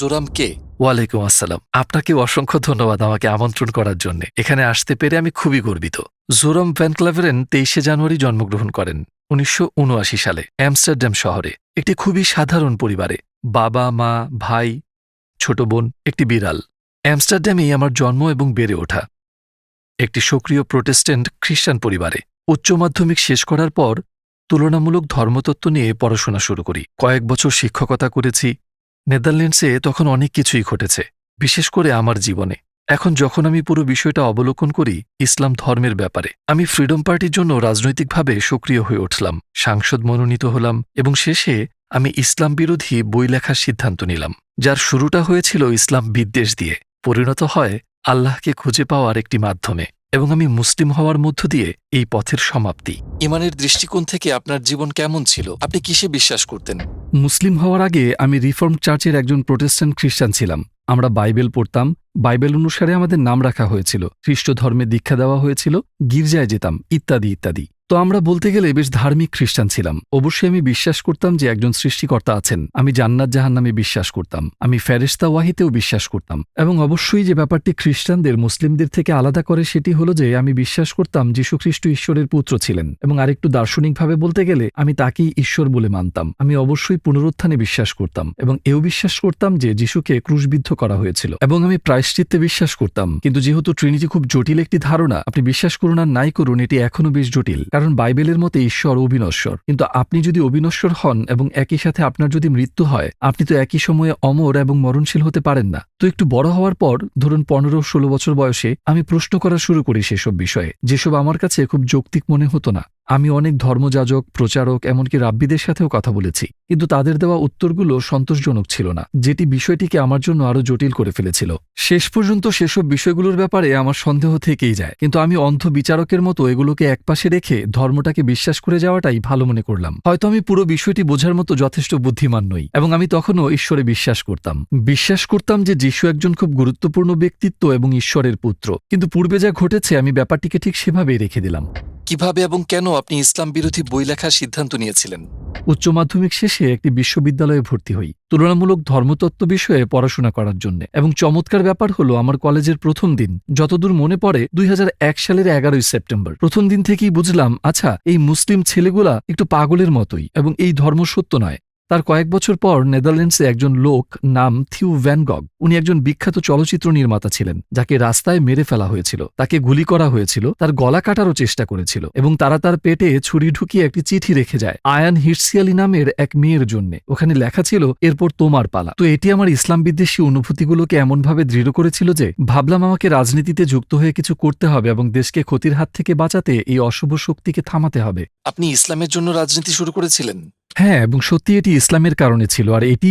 জোরাম কে? ওয়ালাইকুম আসসালাম। আপনাকে অসংখ্য ধন্যবাদ আমাকে আমন্ত্রণ করার জন্য। এখানে আসতে পেরে আমি খুবই গর্বিত। জোরাম ভ্যানক্লাভেরেন তেইশে জানুয়ারি জন্মগ্রহণ করেন, উনিশশো উনআশি সালে অ্যামস্টারডাম শহরে। একটি খুবই সাধারণ পরিবারে। বাবা, মা, ভাই, ছোট বোন, একটি বিড়াল। অ্যামস্টারডামেই আমার জন্ম এবং বেড়ে ওঠা। একটি সক্রিয় প্রোটেস্ট্যান্ট খ্রিস্টান পরিবারে। উচ্চ মাধ্যমিক শেষ করার পর তুলনামূলক ধর্মতত্ত্ব নিয়ে পড়াশোনা শুরু করি। কয়েক বছর শিক্ষকতা করেছি নেদারল্যান্ডসে তখন অনেক কিছুই ঘটেছে, বিশেষ করে আমার জীবনে। এখন যখন আমি পুরো বিষয়টা অবলোকন করি, ইসলাম ধর্মের ব্যাপারে, আমি ফ্রিডম পার্টির জন্য রাজনৈতিকভাবে সক্রিয় হয়ে উঠলাম, সাংসদ মনোনীত হলাম, এবং শেষে আমি ইসলাম বিরোধী বই লেখার সিদ্ধান্ত নিলাম, যার শুরুটা হয়েছিল ইসলাম বিদ্বেষ দিয়ে, পরিণত হয় আল্লাহকে খুঁজে পাওয়ার একটি মাধ্যমে। এবং আমি মুসলিম হওয়ার মধ্য দিয়ে এই পথের সমাপ্তি। ইমানের দৃষ্টিকোণ থেকে আপনার জীবন কেমন ছিল? আপনি কিসে বিশ্বাস করতেন? মুসলিম হওয়ার আগে আমি রিফর্ম চার্চের একজন প্রোটেস্ট্যান্ট খ্রিস্টান ছিলাম। আমরা বাইবেল পড়তাম। বাইবেল অনুসারে আমাদের নাম রাখা হয়েছিল। খ্রিস্ট ধর্মে দীক্ষা দেওয়া হয়েছিল। গির্জায় যেতাম। ইত্যাদি ইত্যাদি। তো আমরা বলতে গেলে বেশ ধার্মিক খ্রিস্টান ছিলাম। অবশ্যই আমি বিশ্বাস করতাম যে একজন সৃষ্টিকর্তা আছেন। আমি জান্নাত জাহান নামে বিশ্বাস করতাম। আমি ফেরেস্তা ওয়াহিতেও বিশ্বাস করতাম। এবং অবশ্যই যে ব্যাপারটি খ্রিস্টানদের, মুসলিমদের থেকে আলাদা করে সেটি হলো যে আমি বিশ্বাস করতাম যীশুখ্রিস্ট ঈশ্বরের পুত্র ছিলেন। এবং আরেকটু দার্শনিকভাবে বলতে গেলে আমি তাকেই ঈশ্বর বলে মানতাম। আমি অবশ্যই পুনরুত্থানে বিশ্বাস করতাম এবং এও বিশ্বাস করতাম যে যিশুকে ক্রুশবিদ্ধ করা হয়েছিল। এবং আমি প্রায়শ্চিত্তে বিশ্বাস করতাম। কিন্তু যেহেতু ট্রিনিটি খুব জটিল একটি ধারণা, আপনি বিশ্বাস করুন আর নাই করুন, এটি এখনও বেশ জটিল। কারণ বাইবেলের মতে ঈশ্বর অবিনশ্বর। কিন্তু আপনি যদি অবিনশ্বর হন এবং একই সাথে আপনার যদি মৃত্যু হয়, আপনি তো একই সময়ে অমর এবং মরণশীল হতে পারেন না। তো একটু বড় হওয়ার পর, ধরুন পনেরো ষোলো বছর বয়সে, আমি প্রশ্ন করা শুরু করি সেসব বিষয়ে, যেসব আমার কাছে খুব যৌক্তিক মনে হতো না। আমি অনেক ধর্মযাজক, প্রচারক, এমনকি রাব্বিদের সাথেও কথা বলেছি। কিন্তু তাদের দেওয়া উত্তরগুলো সন্তোষজনক ছিল না। যেটি বিষয়টিকে আমার জন্য আরও জটিল করে ফেলেছিল। শেষ পর্যন্ত সেসব বিষয়গুলোর ব্যাপারে আমার সন্দেহ থেকেই যায়। কিন্তু আমি অন্ধ বিচারকের মতো এগুলোকে একপাশে রেখে ধর্মটাকে বিশ্বাস করে যাওয়াটাই ভালো মনে করলাম। হয়তো আমি পুরো বিষয়টি বোঝার মতো যথেষ্ট বুদ্ধিমান নই, এবং আমি তখনও ঈশ্বরে বিশ্বাস করতাম। বিশ্বাস করতাম যে যিশু একজন খুব গুরুত্বপূর্ণ ব্যক্তিত্ব এবং ঈশ্বরের পুত্র। কিন্তু পূর্বে যা ঘটেছে, আমি ব্যাপারটিকে ঠিক সেভাবেই রেখে দিলাম। কীভাবে এবং কেন আপনি ইসলাম বিরোধী বই লেখার সিদ্ধান্ত নিয়েছিলেন? উচ্চ মাধ্যমিক শেষে একটি বিশ্ববিদ্যালয়ে ভর্তি হই। তুলনামূলক ধর্মতত্ত্ব বিষয়ে পড়াশোনা করার জন্য। এবং চমৎকার ব্যাপার হলো, আমার কলেজের প্রথম দিন, যতদূর মনে পড়ে, দুই হাজার এক সালের এগারোই সেপ্টেম্বর। প্রথম দিন থেকেই বুঝলাম আচ্ছা এই মুসলিম ছেলেগুলা একটু পাগলের মতোই, এবং এই ধর্ম সত্য নয়। তার কয়েক বছর পর নেদারল্যান্ডসে একজন লোক নাম থিউ ভ্যানগগ উনি একজন বিখ্যাত চলচ্চিত্র নির্মাতা ছিলেন, যাকে রাস্তায় মেরে ফেলা হয়েছিল, তাকে গুলি করা হয়েছিল, তার গলা কাটারও চেষ্টা করেছিল এবং তারা তার পেটে ছুরি ঢুকিয়ে একটি চিঠি রেখে যায়, আয়ান হিটসিয়ালি নামের এক মেয়ের জন্য। ওখানে লেখা ছিল, এরপর তোমার পালা। তো এটি আমার ইসলাম বিদ্বেষী অনুভূতিগুলোকে এমনভাবে দৃঢ় করেছিল যে, ভাবলাম আমাকে রাজনীতিতে যুক্ত হয়ে কিছু করতে হবে এবং দেশকে ক্ষতির হাত থেকে বাঁচাতে এই অশুভ শক্তিকে থামাতে হবে। আপনি ইসলামের জন্য রাজনীতি শুরু করেছিলেন? হ্যাঁ এবং সত্যি এটি ইসলামের কারণে ছিল আর এটি